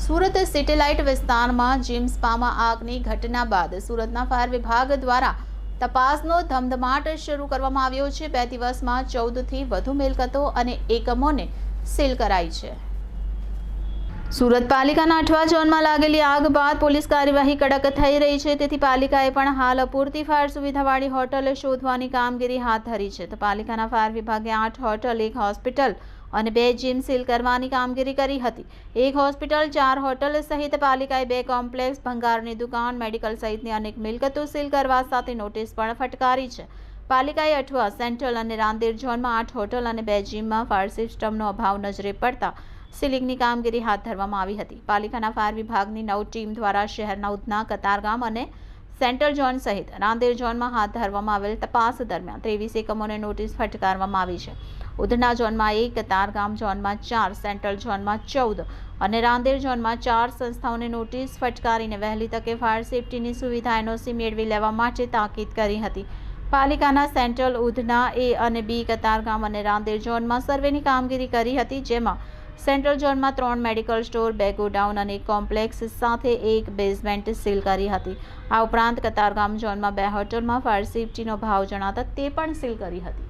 Surat satellite વિસ્તારમાં gym આગની ઘટના બાદ સુરતના ફાયર વિભાગ દ્વારા તપાસનો ધમધમાટ શરૂ કરવામાં આવ્યો છે. બે દિવસમાં ચૌદથી વધુ મિલકતો અને એકમોને સીલ કરાઈ છે. સુરત પાલિકાના અઠવા ઝોનમાં લાગેલી આગ બાદ પોલીસ કાર્યવાહી કડક થઈ રહી છે. તેથી પાલિકાએ પણ હાલ અપૂરતી ફાયર સુવિધાવાળી હોટલ શોધવાની કામગીરી હાથ ધરી છે. તો પાલિકાના ફાયર વિભાગે આઠ હોટલ, એક હોસ્પિટલ અને બે જીમ સીલ કરવાની કામગીરી કરી હતી. એક હોસ્પિટલ, ચાર હોટલ સહિત પાલિકાએ બે કોમ્પ્લેક્સ, ભંગારની દુકાન, મેડિકલ સહિતની અનેક મિલકતો સીલ કરવા સાથે નોટિસ પણ ફટકારી છે. પાલિકાએ અઠવા સેન્ટ્રલ અને રાંદેર ઝોનમાં આઠ હોટલ અને બે જીમમાં ફાયર સિસ્ટમનો અભાવ નજરે પડતા સીલિંગની કામગીરી હાથ ધરવામાં આવી હતી. પાલિકાના ફાયર વિભાગની નવ ટીમ દ્વારા શહેરના ઉધના, કતારગામ અને સેન્ટ્રલ ઝોન સહિત રાંદેર ઝોનમાં હાથ ધરવામાં આવેલ તપાસ દરમિયાન ત્રેવીસ એકમોને નોટિસ ફટકારવામાં આવી છે. ઉધના ઝોનમાં એક, કતારગામ ઝોનમાં ચાર, સેન્ટ્રલ ઝોનમાં ચૌદ અને રાંદેર ઝોનમાં ચાર સંસ્થાઓને નોટિસ ફટકારીને વહેલી તકે ફાયર સેફટીની સુવિધા એનઓસી મેળવી લેવા માટે તાકીદ કરી હતી. પાલિકાના સેન્ટ્રલ ઉધના એ અને બી, કતારગામ અને રાંદેર ઝોનમાં સર્વેની કામગીરી કરી હતી, જેમાં સેન્ટ્રલ ઝોનમાં ત્રણ મેડિકલ સ્ટોર, બે ગોડાઉન અને કોમ્પ્લેક્સ, સાથે એક બેઝમેન્ટ સીલ કરી હતી. આ ઉપરાંત કતારગામ ઝોનમાં બે હોટલમાં ફાયર સેફટીનો ભાવ જણાતા તે પણ સીલ કરી હતી.